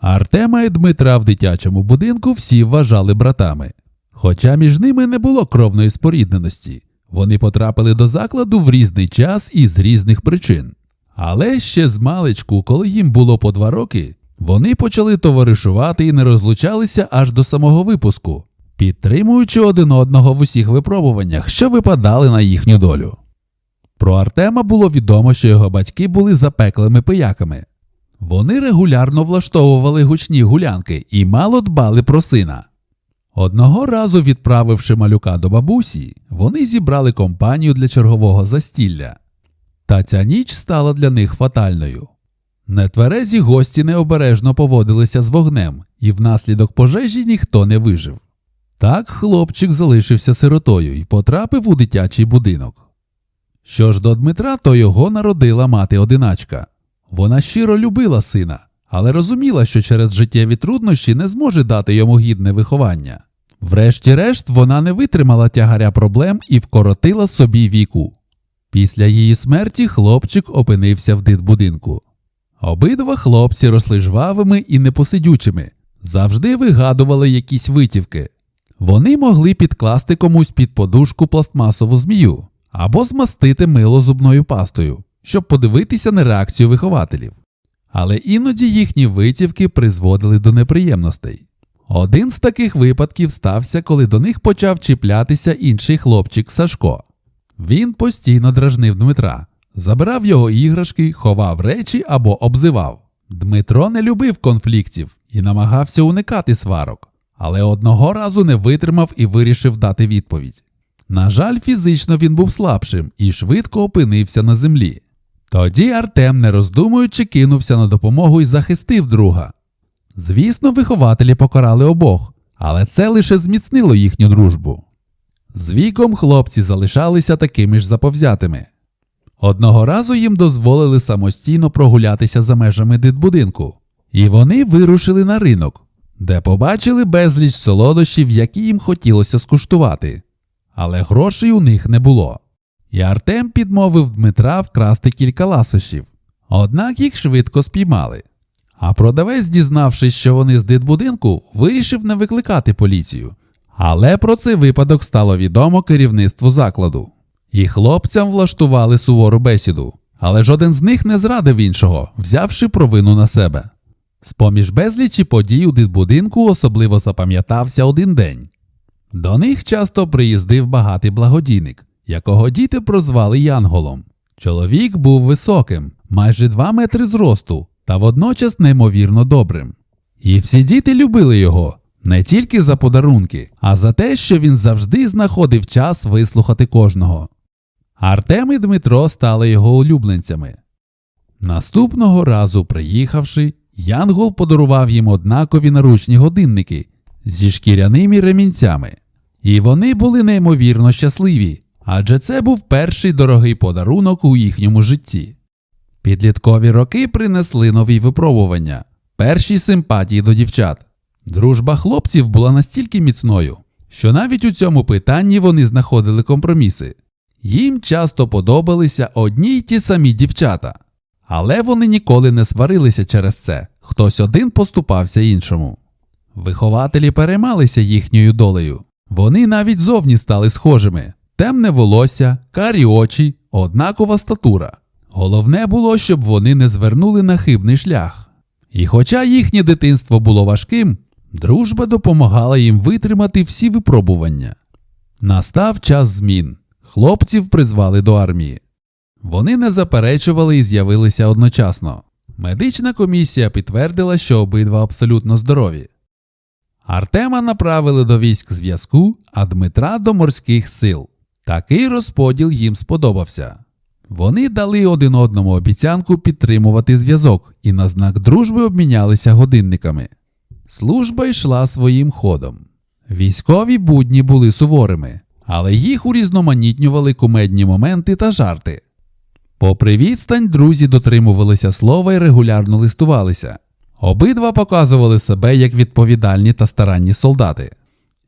Артема і Дмитра в дитячому будинку всі вважали братами. Хоча між ними не було кровної спорідненості, вони потрапили до закладу в різний час і з різних причин. Але ще з маличку, коли їм було по два роки, вони почали товаришувати і не розлучалися аж до самого випуску, підтримуючи один одного в усіх випробуваннях, що випадали на їхню долю. Про Артема було відомо, що його батьки були запеклими пияками. Вони регулярно влаштовували гучні гулянки і мало дбали про сина. Одного разу, відправивши малюка до бабусі, вони зібрали компанію для чергового застілля. Та ця ніч стала для них фатальною. Нетверезі гості необережно поводилися з вогнем, і внаслідок пожежі ніхто не вижив. Так хлопчик залишився сиротою і потрапив у дитячий будинок. Що ж до Дмитра, то його народила мати одиначка. Вона щиро любила сина, але розуміла, що через життєві труднощі не зможе дати йому гідне виховання. Врешті-решт, вона не витримала тягаря проблем і вкоротила собі віку. Після її смерті хлопчик опинився в дитбудинку. Обидва хлопці росли жвавими і непосидючими, завжди вигадували якісь витівки. Вони могли підкласти комусь під подушку пластмасову змію або змастити мило зубною пастою, щоб подивитися на реакцію вихователів. Але іноді їхні витівки призводили до неприємностей. Один з таких випадків стався, коли до них почав чіплятися інший хлопчик Сашко. Він постійно дражнив Дмитра, забирав його іграшки, ховав речі або обзивав. Дмитро не любив конфліктів і намагався уникати сварок, але одного разу не витримав і вирішив дати відповідь. На жаль, фізично він був слабшим і швидко опинився на землі. Тоді Артем, не роздумуючи, кинувся на допомогу і захистив друга. Звісно, вихователі покарали обох, але це лише зміцнило їхню дружбу. З віком хлопці залишалися такими ж заповзятими. Одного разу їм дозволили самостійно прогулятися за межами дитбудинку, і вони вирушили на ринок, де побачили безліч солодощів, які їм хотілося скуштувати. Але грошей у них не було. І Артем підмовив Дмитра вкрасти кілька ласощів. Однак їх швидко спіймали. А продавець, дізнавшись, що вони з дитбудинку, вирішив не викликати поліцію. Але про цей випадок стало відомо керівництву закладу. І хлопцям влаштували сувору бесіду, але жоден з них не зрадив іншого, взявши провину на себе. З-поміж безлічі подій у дитбудинку особливо запам'ятався один день. До них часто приїздив багатий благодійник, якого діти прозвали Янголом. Чоловік був високим, майже 2 метри зросту, та водночас неймовірно добрим. І всі діти любили його не тільки за подарунки, а за те, що він завжди знаходив час вислухати кожного. Артем і Дмитро стали його улюбленцями. Наступного разу, приїхавши, Янгол подарував їм однакові наручні годинники зі шкіряними ремінцями. І вони були неймовірно щасливі, адже це був перший дорогий подарунок у їхньому житті. Підліткові роки принесли нові випробування, перші симпатії до дівчат. Дружба хлопців була настільки міцною, що навіть у цьому питанні вони знаходили компроміси. Їм часто подобалися одні й ті самі дівчата, але вони ніколи не сварилися через це, хтось один поступався іншому. Вихователі переймалися їхньою долею. Вони навіть зовні стали схожими: темне волосся, карі очі, однакова статура. Головне було, щоб вони не звернули на хибний шлях. І хоча їхнє дитинство було важким, дружба допомагала їм витримати всі випробування. Настав час змін. Хлопців призвали до армії. Вони не заперечували і з'явилися одночасно. Медична комісія підтвердила, що обидва абсолютно здорові. Артема направили до військ зв'язку, а Дмитра до морських сил. Такий розподіл їм сподобався. Вони дали один одному обіцянку підтримувати зв'язок і на знак дружби обмінялися годинниками. Служба йшла своїм ходом. Військові будні були суворими, але їх урізноманітнювали кумедні моменти та жарти. Попри відстань, друзі дотримувалися слова і регулярно листувалися. Обидва показували себе як відповідальні та старанні солдати.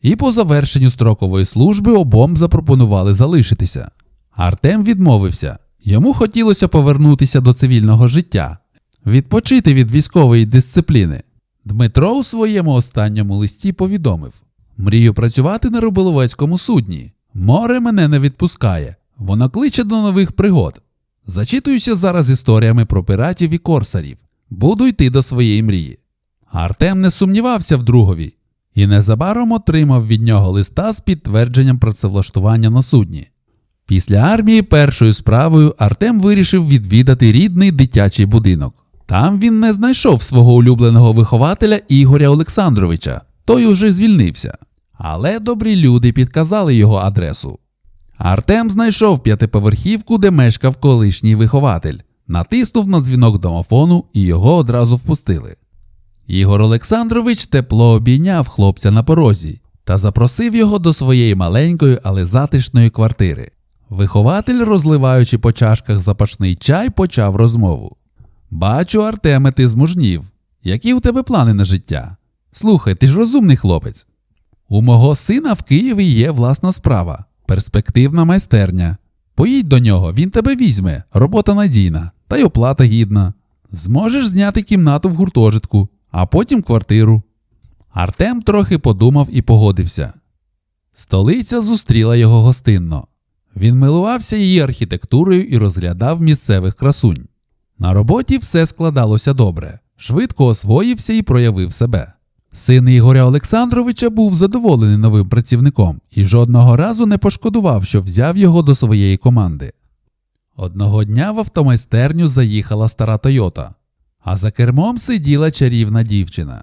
І по завершенню строкової служби обом запропонували залишитися. Артем відмовився. Йому хотілося повернутися до цивільного життя, відпочити від військової дисципліни. Дмитро у своєму останньому листі повідомив: Мрію працювати на риболовецькому судні. Море мене не відпускає. Воно кличе до нових пригод. Зачитуюся зараз історіями про пиратів і корсарів. Буду йти до своєї мрії. Артем не сумнівався в другові і незабаром отримав від нього листа з підтвердженням працевлаштування на судні. Після армії першою справою Артем вирішив відвідати рідний дитячий будинок. Там він не знайшов свого улюбленого вихователя Ігоря Олександровича, той уже звільнився. Але добрі люди підказали його адресу. Артем знайшов п'ятиповерхівку, де мешкав колишній вихователь, натиснув на дзвінок домофону і його одразу впустили. Ігор Олександрович тепло обійняв хлопця на порозі та запросив його до своєї маленької, але затишної квартири. Вихователь, розливаючи по чашках запашний чай, почав розмову. Бачу, Артеме, ти змужнів. Які у тебе плани на життя? Слухай, ти ж розумний хлопець. У мого сина в Києві є власна справа, перспективна майстерня. Поїдь до нього, він тебе візьме, робота надійна, та й оплата гідна. Зможеш зняти кімнату в гуртожитку, а потім квартиру. Артем трохи подумав і погодився. Столиця зустріла його гостинно. Він милувався її архітектурою і розглядав місцевих красунь. На роботі все складалося добре, швидко освоївся і проявив себе. Син Ігоря Олександровича був задоволений новим працівником і жодного разу не пошкодував, що взяв його до своєї команди. Одного дня в автомайстерню заїхала стара Тойота, а за кермом сиділа чарівна дівчина.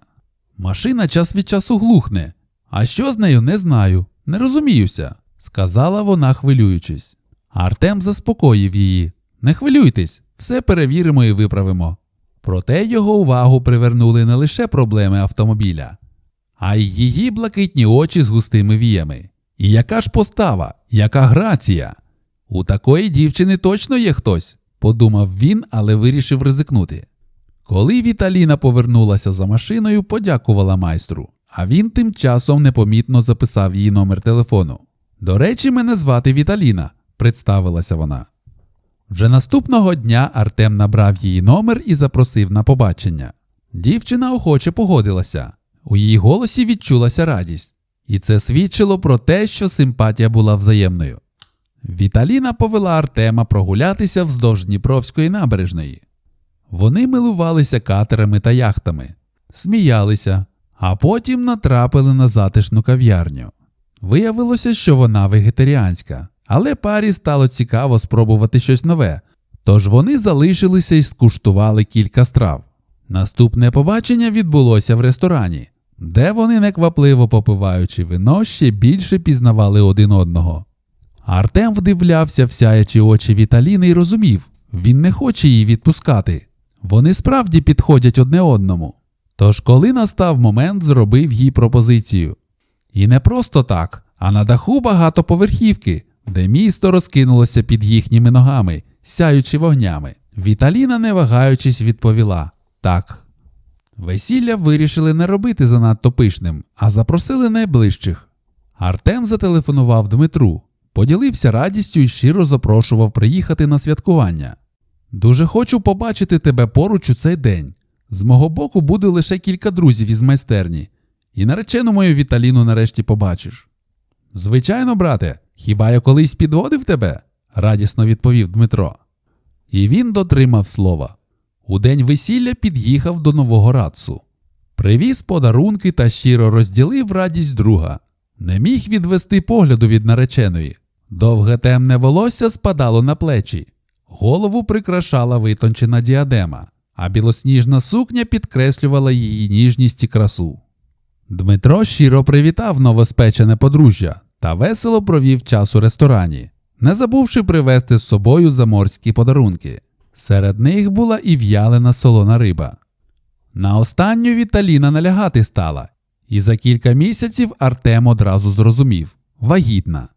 Машина час від часу глухне. А що з нею не знаю, не розуміюся, сказала вона, хвилюючись. Артем заспокоїв її. Не хвилюйтесь, все перевіримо і виправимо. Проте його увагу привернули не лише проблеми автомобіля, а й її блакитні очі з густими віями. І яка ж постава, яка грація? У такої дівчини точно є хтось, подумав він, але вирішив ризикнути. Коли Віталіна повернулася за машиною, подякувала майстру, а він тим часом непомітно записав її номер телефону. До речі, мене звати Віталіна, представилася вона. Вже наступного дня Артем набрав її номер і запросив на побачення. Дівчина охоче погодилася. У її голосі відчулася радість, і це свідчило про те, що симпатія була взаємною. Віталіна повела Артема прогулятися вздовж Дніпровської набережної. Вони милувалися катерами та яхтами, сміялися, а потім натрапили на затишну кав'ярню. Виявилося, що вона вегетаріанська, але парі стало цікаво спробувати щось нове, тож вони залишилися і скуштували кілька страв. Наступне побачення відбулося в ресторані, де вони, неквапливо попиваючи вино, ще більше пізнавали один одного. Артем вдивлявся в сяячі очі Віталіни і розумів, він не хоче її відпускати. Вони справді підходять одне одному. Тож, коли настав момент, зробив їй пропозицію. І не просто так, а на даху багатоповерхівки, де місто розкинулося під їхніми ногами, сяючи вогнями. Віталіна, не вагаючись, відповіла так. Весілля вирішили не робити занадто пишним, а запросили найближчих. Артем зателефонував Дмитру, поділився радістю і щиро запрошував приїхати на святкування. Дуже хочу побачити тебе поруч у цей день. З мого боку буде лише кілька друзів із майстерні, і наречену мою Віталіну нарешті побачиш. Звичайно, брате, хіба я колись підводив тебе? радісно відповів Дмитро. І він дотримав слова. У день весілля під'їхав до нового радцу. Привіз подарунки та щиро розділив радість друга. Не міг відвести погляду від нареченої. Довге темне волосся спадало на плечі, голову прикрашала витончена діадема, а білосніжна сукня підкреслювала її ніжність і красу. Дмитро щиро привітав новоспечене подружжя та весело провів час у ресторані, не забувши привезти з собою заморські подарунки. Серед них була і в'ялена солона риба. На останню Віталіна налягати стала, і за кілька місяців Артем одразу зрозумів вагітна.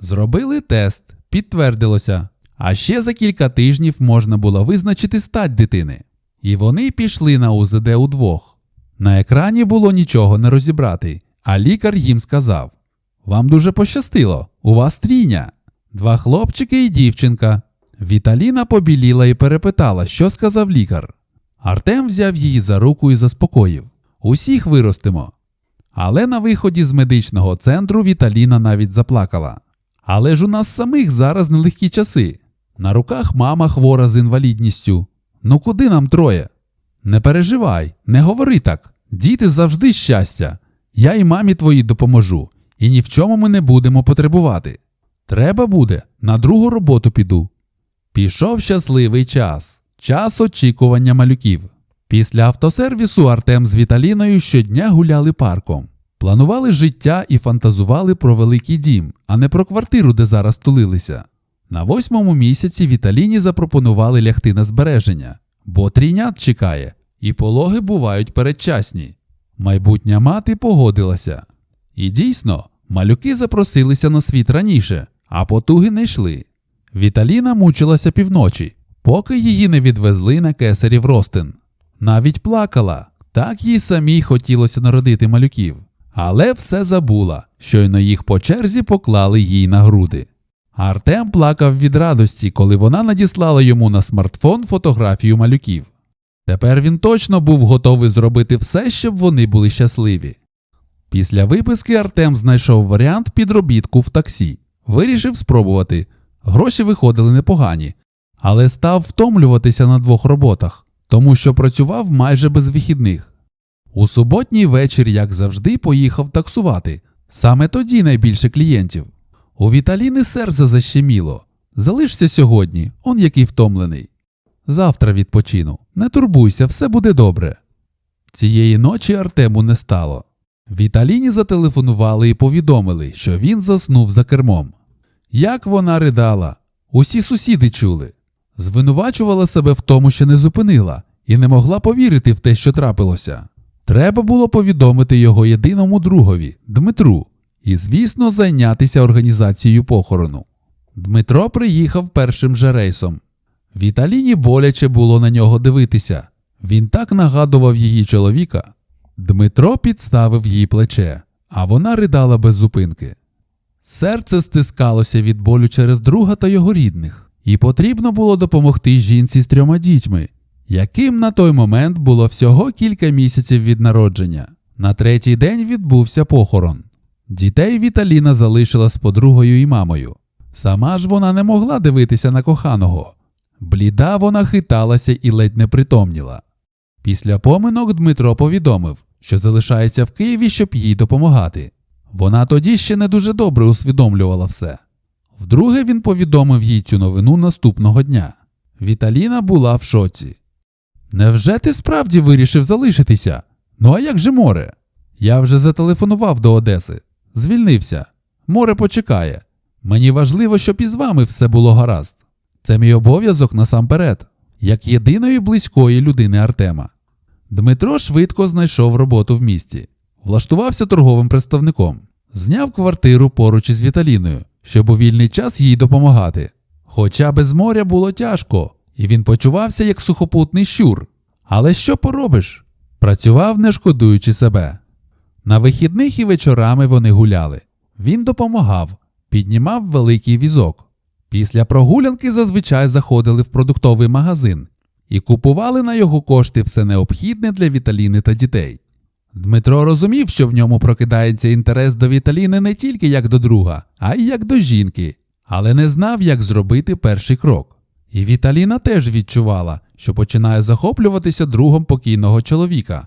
Зробили тест, підтвердилося, а ще за кілька тижнів можна було визначити стать дитини. І вони пішли на УЗД удвох. На екрані було нічого не розібрати, а лікар їм сказав: Вам дуже пощастило, у вас трійня. Два хлопчики і дівчинка. Віталіна побіліла і перепитала, що сказав лікар. Артем взяв її за руку і заспокоїв. Усіх виростимо. Але на виході з медичного центру Віталіна навіть заплакала. Але ж у нас самих зараз нелегкі часи. На руках мама хвора з інвалідністю. Ну куди нам троє? Не переживай, не говори так. Діти завжди щастя. Я і мамі твоїй допоможу, і ні в чому ми не будемо потребувати. Треба буде, на другу роботу піду. Пішов щасливий час, час очікування малюків. Після автосервісу Артем з Віталіною щодня гуляли парком. Планували життя і фантазували про великий дім, а не про квартиру, де зараз тулилися. На восьмому місяці Віталіні запропонували лягти на збереження, бо трійнят чекає, і пологи бувають передчасні. Майбутня мати погодилася. І дійсно, малюки запросилися на світ раніше, а потуги не йшли. Віталіна мучилася півночі, поки її не відвезли на кесарів ростин. Навіть плакала, так їй самій хотілося народити малюків, але все забула, щойно їх по черзі поклали їй на груди. Артем плакав від радості, коли вона надіслала йому на смартфон фотографію малюків. Тепер він точно був готовий зробити все, щоб вони були щасливі. Після виписки Артем знайшов варіант підробітку в таксі, вирішив спробувати. Гроші виходили непогані, але став втомлюватися на двох роботах, тому що працював майже без вихідних. У суботній вечір, як завжди, поїхав таксувати. Саме тоді найбільше клієнтів. У Віталіни серце защеміло. Залишся сьогодні, он який втомлений. Завтра відпочину. Не турбуйся, все буде добре. Цієї ночі Артему не стало. Віталіні зателефонували і повідомили, що він заснув за кермом. Як вона ридала, усі сусіди чули. Звинувачувала себе в тому, що не зупинила, і не могла повірити в те, що трапилося. Треба було повідомити його єдиному другові Дмитру, і, звісно, зайнятися організацією похорону. Дмитро приїхав першим же рейсом. Віталіні боляче було на нього дивитися. Він так нагадував її чоловіка. Дмитро підставив їй плече, а вона ридала без зупинки. Серце стискалося від болю через друга та його рідних, і потрібно було допомогти жінці з трьома дітьми, яким на той момент було всього кілька місяців від народження. На третій день відбувся похорон. Дітей Віталіна залишила з подругою і мамою. Сама ж вона не могла дивитися на коханого. Бліда вона хиталася і ледь не притомніла. Після поминок Дмитро повідомив, що залишається в Києві, щоб їй допомагати. Вона тоді ще не дуже добре усвідомлювала все. Вдруге він повідомив їй цю новину наступного дня. Віталіна була в шоці. Невже ти справді вирішив залишитися? Ну а як же море? Я вже зателефонував до Одеси. Звільнився. Море почекає. Мені важливо, щоб із вами все було гаразд. Це мій обов'язок насамперед, як єдиної близької людини Артема. Дмитро швидко знайшов роботу в місті, влаштувався торговим представником, зняв квартиру поруч із Віталіною, щоб у вільний час їй допомагати. Хоча без моря було тяжко, і він почувався як сухопутний щур. Але що поробиш? Працював, не шкодуючи себе. На вихідних і вечорами вони гуляли. Він допомагав, піднімав великий візок. Після прогулянки зазвичай заходили в продуктовий магазин і купували на його кошти все необхідне для Віталіни та дітей. Дмитро розумів, що в ньому прокидається інтерес до Віталіни не тільки як до друга, а й як до жінки, але не знав, як зробити перший крок. І Віталіна теж відчувала, що починає захоплюватися другом покійного чоловіка,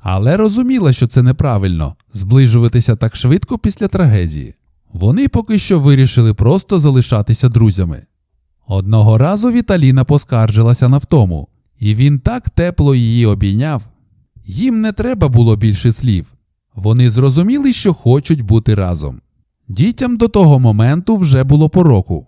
але розуміла, що це неправильно зближуватися так швидко після трагедії. Вони поки що вирішили просто залишатися друзями. Одного разу Віталіна поскаржилася на втому, і він так тепло її обійняв. Їм не треба було більше слів. Вони зрозуміли, що хочуть бути разом. Дітям до того моменту вже було по року.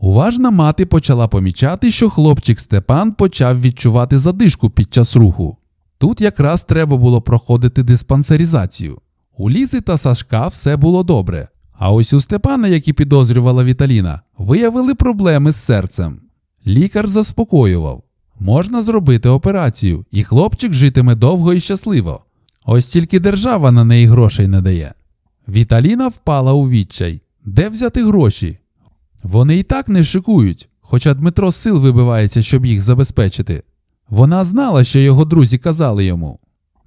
Уважна мати почала помічати, що хлопчик Степан почав відчувати задишку під час руху. Тут якраз треба було проходити диспансеризацію. У Лізи та Сашка все було добре. А ось у Степана, які підозрювала Віталіна, виявили проблеми з серцем. Лікар заспокоював можна зробити операцію, і хлопчик житиме довго і щасливо. Ось тільки держава на неї грошей не дає. Віталіна впала у відчай. Де взяти гроші? Вони і так не шикують, хоча Дмитро сил вибивається, щоб їх забезпечити. Вона знала, що його друзі казали йому.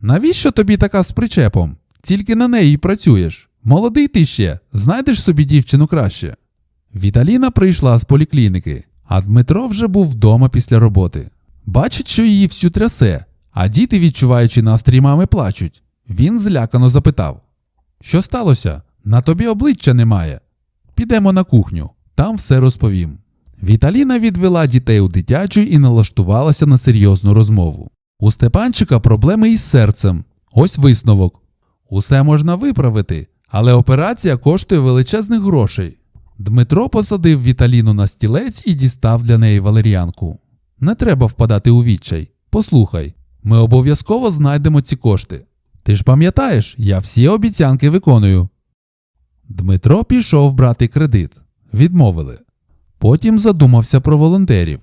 Навіщо тобі така з причепом? Тільки на неї працюєш. Молодий ти ще, знайдеш собі дівчину краще. Віталіна прийшла з поліклініки, а Дмитро вже був вдома після роботи. Бачить, що її всю трясе, а діти, відчуваючи настрій мами, плачуть. Він злякано запитав: Що сталося? На тобі обличчя немає. Підемо на кухню, там все розповім. Віталіна відвела дітей у дитячу і налаштувалася на серйозну розмову. У Степанчика проблеми із серцем. Ось висновок. Усе можна виправити, але операція коштує величезних грошей. Дмитро посадив Віталіну на стілець і дістав для неї валеріанку. Не треба впадати у відчай. Послухай, ми обов'язково знайдемо ці кошти. Ти ж пам'ятаєш, я всі обіцянки виконую. Дмитро пішов брати кредит. Відмовили. Потім задумався про волонтерів.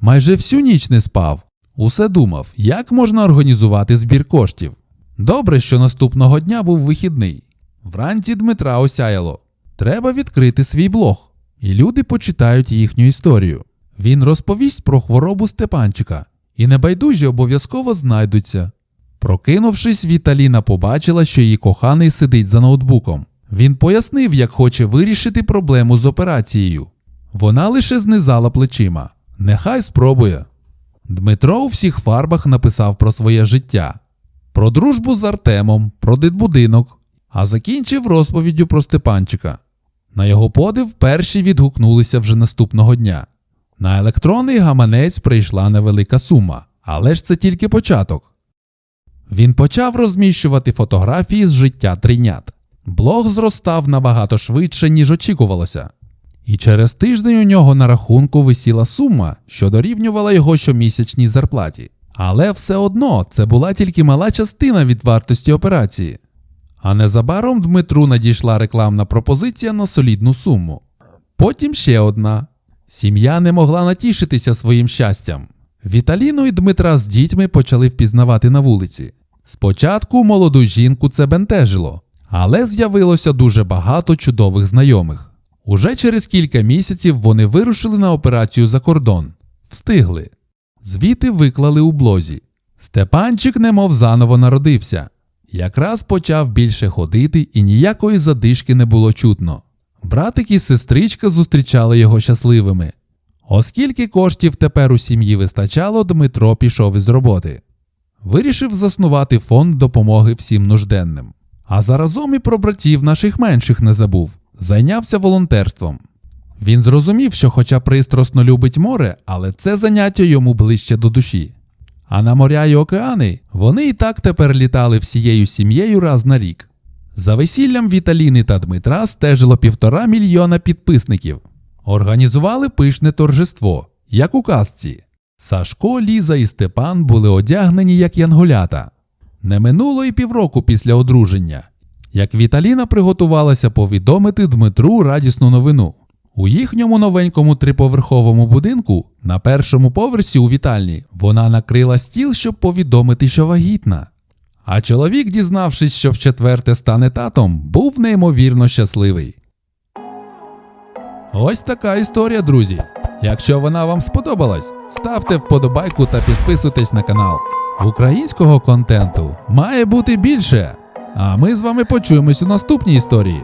Майже всю ніч не спав. Усе думав, як можна організувати збір коштів. Добре, що наступного дня був вихідний. Вранці Дмитра осяяло. Треба відкрити свій блог, і люди почитають їхню історію. Він розповість про хворобу Степанчика, і небайдужі обов'язково знайдуться. Прокинувшись, Віталіна побачила, що її коханий сидить за ноутбуком. Він пояснив, як хоче вирішити проблему з операцією. Вона лише знизала плечима. Нехай спробує. Дмитро у всіх фарбах написав про своє життя, про дружбу з Артемом, про дитбудинок, а закінчив розповіддю про Степанчика. На його подив перші відгукнулися вже наступного дня. На електронний гаманець прийшла невелика сума, але ж це тільки початок. Він почав розміщувати фотографії з життя тринят. Блог зростав набагато швидше, ніж очікувалося. І через тиждень у нього на рахунку висіла сума, що дорівнювала його щомісячній зарплаті. Але все одно це була тільки мала частина від вартості операції. А незабаром Дмитру надійшла рекламна пропозиція на солідну суму. Потім ще одна. Сім'я не могла натішитися своїм щастям. Віталіну і Дмитра з дітьми почали впізнавати на вулиці. Спочатку молоду жінку це бентежило, але з'явилося дуже багато чудових знайомих. Уже через кілька місяців вони вирушили на операцію за кордон. Встигли. Звіти виклали у блозі. Степанчик немов заново народився. Якраз почав більше ходити і ніякої задишки не було чутно. Братик і сестричка зустрічали його щасливими. Оскільки коштів тепер у сім'ї вистачало, Дмитро пішов із роботи. Вирішив заснувати фонд допомоги всім нужденним. А заразом і про братів наших менших не забув, зайнявся волонтерством. Він зрозумів, що, хоча пристрасно любить море, але це заняття йому ближче до душі. А на моря й океани вони і так тепер літали всією сім'єю раз на рік. За весіллям Віталіни та Дмитра стежило півтора мільйона підписників. Організували пишне торжество, як у казці. Сашко, Ліза і Степан були одягнені як янголята. Не минуло й півроку після одруження, як Віталіна приготувалася повідомити Дмитру радісну новину. У їхньому новенькому триповерховому будинку на першому поверсі у вітальні вона накрила стіл, щоб повідомити, що вагітна. А чоловік, дізнавшись, що вчетверте стане татом, був неймовірно щасливий. Ось така історія, друзі. Якщо вона вам сподобалась, ставте вподобайку та підписуйтесь на канал. Українського контенту має бути більше. А ми з вами почуємось у наступній історії.